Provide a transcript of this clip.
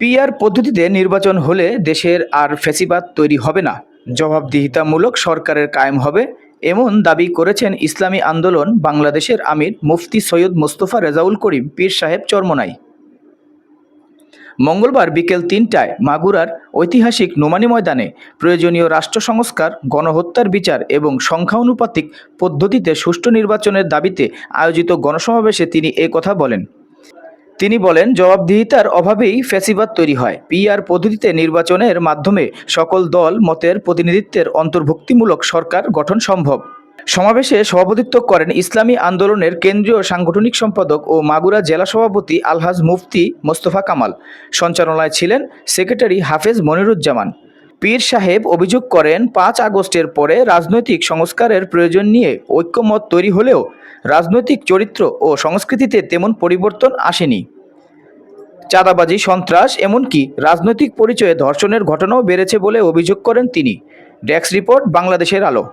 PR পদ্ধতিতে নির্বাচন হলে দেশের আর ফ্যাসিবাদ তৈরি হবে না। জবাবদিহিতামূলক সরকারের কায়েম হবে, এমন দাবি করেছেন ইসলামী আন্দোলন বাংলাদেশের আমির মুফতি সৈয়দ মোস্তফা রেজাউল করিম, পীর সাহেব চরমনাই। মঙ্গলবার বিকেল তিনটায় মাগুরার ঐতিহাসিক নোমানী ময়দানে প্রয়োজনীয় রাষ্ট্র সংস্কার, গণহত্যার বিচার এবং সংখ্যানুপাতিক পদ্ধতিতে সুষ্ঠু নির্বাচনের দাবিতে আয়োজিত গণসমাবেশে তিনি এ কথা বলেন। তিনি বলেন, জবাবদিহিতার অভাবেই ফ্যাসিবাদ তৈরি হয়। পিআর পদ্ধতিতে নির্বাচনের মাধ্যমে সকল দল মতের প্রতিনিধিত্বের অন্তর্ভুক্তিমূলক সরকার গঠন সম্ভব। সমাবেশে সভাপতিত্ব করেন ইসলামী আন্দোলনের কেন্দ্রীয় সাংগঠনিক সম্পাদক ও মাগুরা জেলা সভাপতি আলহাজ মুফতি মোস্তফা কামাল। সঞ্চালনায় ছিলেন সেক্রেটারি হাফেজ মনিরুজ্জামান। পীর সাহেব অভিযোগ করেন, পাঁচ আগস্টের পরে রাজনৈতিক সংস্কারের প্রয়োজন নিয়ে ঐক্যমত তৈরি হলেও রাজনৈতিক চরিত্র ও সংস্কৃতিতে তেমন পরিবর্তন আসেনি। চাঁদাবাজি, সন্ত্রাস, এমনকি রাজনৈতিক পরিচয়ে ধর্ষণের ঘটনাও বেড়েছে বলে অভিযোগ করেন তিনি। ডেক্স রিপোর্ট, বাংলাদেশের আলো।